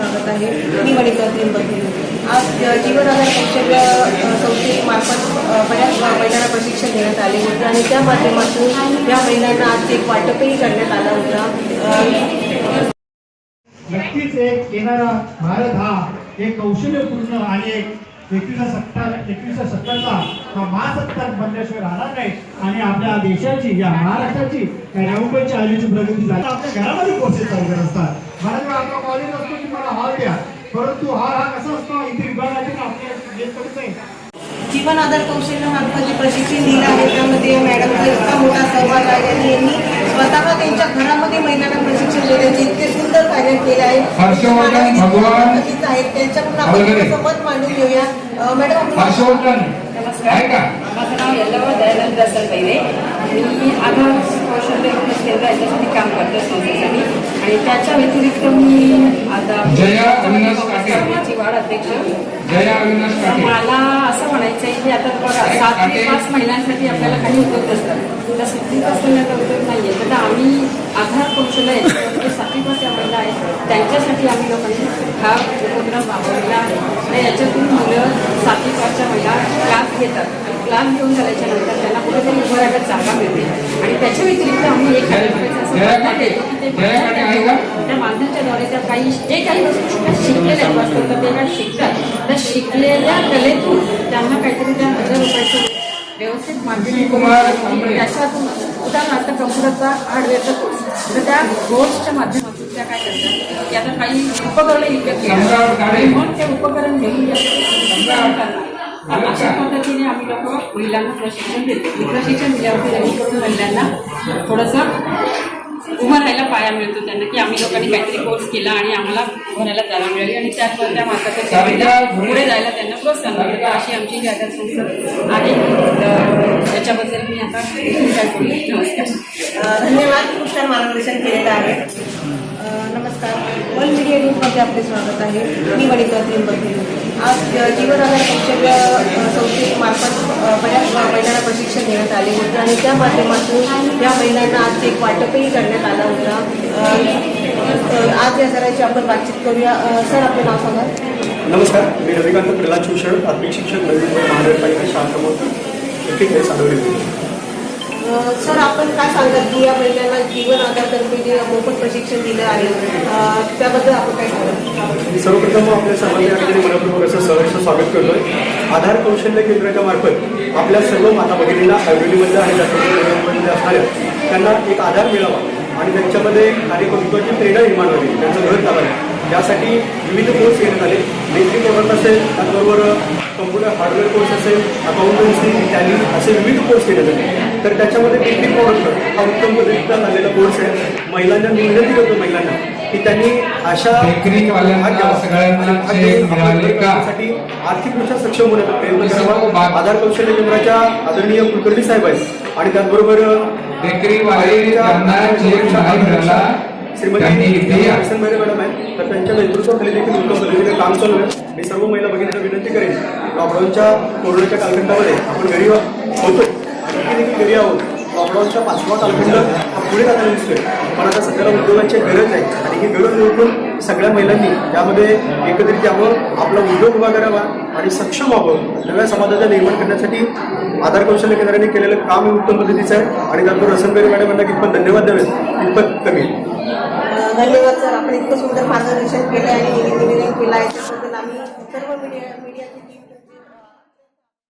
स्वागत आहे. मी मणिका त्रिंबकी आज जीवन आधार कौशल्य संस्थेमार्फत बऱ्याच महिलांना प्रशिक्षण देण्यात आले होते आणि त्या माध्यमातून या महिलांना आज एक वाटपही करण्यात आला होता. नक्कीच एक येणारा भारत हा एक कौशल्यपूर्ण आणि एक एकवीसा सत्ता एकवीसा सत्ताचा हा महासत्ताक बनल्याशिवाय राहणार नाही. आणि आपल्या देशाची या महाराष्ट्राची या नवंबरच्या प्रगती झाली. आपल्या घरामध्ये कोर्सेस चालू करत असतात. परंतु हॉल हा कसा असतो इथे विभागाचे जीवन आधार कौशल्य मार्फत जे प्रशिक्षण दिलं आहे त्यामध्ये मॅडमचा इतका मोठा सहभाग आहे आणि यांनी स्वतः त्यांच्या घरामध्ये महिलांना प्रशिक्षण देण्याचे इतके सुंदर कार्य केले आहे. त्यांच्याकडून आपण मत मांडून घेऊया. मॅडम का माझं नाव यल्लावा दयानंद रसल पहिले. मी आधार कौशल्य केंद्र याच्यासाठी काम करते संस्थेसाठी. आणि त्याच्या व्यतिरिक्त मी आता वाढ अध्यक्ष. मला असं म्हणायचं आहे की आता बघा सात ते पाच महिलांसाठी आपल्याला काही उद्योग असतात. त्या पाच महिन्याचा उद्योग नाही आहे तर आम्ही आधार कौशल्य जे सातवी पाच या महिला आहेत. त्यांच्यासाठी आम्ही लोकांनी हा उपक्रम राबवलेला आहे. आणि याच्यातून मुलं सातवी पाचच्या महिला क्लास घेतात. क्लास घेऊन झाल्याच्यानंतर त्यांना कुठेतरी उभं जागा मिळते. आणि त्याच्या व्यतिरिक्त आम्ही एक त्या माध्यमाच्याद्वारे त्या काही जे काही वस्तू शिकलेल्या असतात तर ते काय शिकतात? त्या शिकलेल्या कलेतून त्यांना काहीतरी त्या हजार रुपयाचं व्यवस्थित माध्यम. त्याच्यातून उदाहरणार्थ कम्प्युटरचा हार्डवेअरचा कोर्स. तर त्या कोर्सच्या माध्यमातून त्या काय करतात? की आता काही उपकरणं विकत. घेतात. मग ते उपकरण घेऊन त्या अशा पद्धतीने आम्ही लोक महिलांना प्रशिक्षण देतो. प्रशिक्षण दिल्यावरती जेणेकरून महिलांना थोडंसं उभं राहायला पाया मिळतो त्यांना की आम्ही लोकांनी काहीतरी कोर्स केला आणि आम्हाला उभं राहायला जागा मिळाली. आणि त्याच त्या मार्फत त्या महिला पुढे जायला त्यांना प्रोत्साहन मिळतं. अशी आमची जागा संस्था आहे. त्याच्याबद्दल मी आता नमस्कार. धन्यवाद. खूप छान मार्गदर्शन केलेलं आहे. नमस्कार. वर्ल्ड मीडिया न्यूजमध्ये आपले स्वागत आहे. मी वनिता त्रिंबके आज जीवन आधार कौशल्य संस्थेमार्फत बऱ्याच प्रशिक्षण देण्यात आले होते आणि त्या माध्यमातून या महिलांना आज एक वाटपही करण्यात आला होता. आज या सरांची आपण बातचीत करूया. सर आपलं नाव सांगा. नमस्कार. मी रविकांत प्रल्हाद शिवशरण प्राथमिक शिक्षक नवी मुंबई महानगरपालिका साडवली अ, सर आपण काय सांगाल की या महिलांना जीवन आधारतर्फे जे मोफत प्रशिक्षण दिलं आहे त्याबद्दल आपण काय सांगाल? सर्वप्रथम आपल्या सर्वांनी ठिकाणी मनपूर्वक असं सहर्ष स्वागत करतोय. आधार कौशल्य केंद्राच्या मार्फत आपल्या सर्व माता भगिनींना आयुर्वेदीमध्ये आणि त्याच्यामध्ये असणाऱ्या त्यांना एक आधार मिळावा आणि त्यांच्यामध्ये कार्यकर्तृत्वाची प्रेरणा निर्माण व्हावी त्यांचं घर चालावं. यासाठी विविध कोर्स घेण्यात आले. बेसिक प्रोडक्ट असेल त्याचबरोबर कम्प्युटर हार्डवेअर कोर्स असेल अकाउंटन्सी टॅली असे विविध कोर्स केले आले. तर त्याच्यामध्ये बेसिक प्रोडक्ट उत्तम पद्धतीचा झालेला कोर्स आहे. महिलांना मी विनंती करतो महिलांना की त्यांनी अशा? साठी आर्थिकदृष्ट्या सक्षम होण्याचा प्रयत्न करावा आधार कौशल्य केंद्राच्या आदरणीय कुलकर्णी साहेब आहेत. आणि त्याचबरोबर श्रीमती मॅडम आहे तर त्यांच्या नेतृत्वाखाली देखील उत्तम पद्धतीने काम चालू आहे. मी सर्व महिला भगिनींना विनंती करेन लॉकडाऊनच्या कोरोनाच्या कालखंडामध्ये आपण घरी होतो. आणि देखील घरी आहोत. लॉकडाऊनच्या पाचवा कालखंड पुढे जाताना दिसतोय. पण आता सध्याला उद्योगांची गरज आहे. आणि ही गरज ओळखून सगळ्या महिलांनी यामध्ये एकत्रित यावं आपला उद्योग उभा करावा आणि सक्षम व्हावं. नव्या समाजाचा निर्माण करण्यासाठी आधार कौशल्य केंद्राने केलेलं काम हे उत्तम पद्धतीचं आहे. आणि त्यातून रसनबेरी मॅडमांना कितपत धन्यवाद द्यावेत कितपत कमी. धन्यवाद सर. आपण इतकं सुंदर मार्गदर्शन केलं आणि इंजिनिअरिंग केलं आहे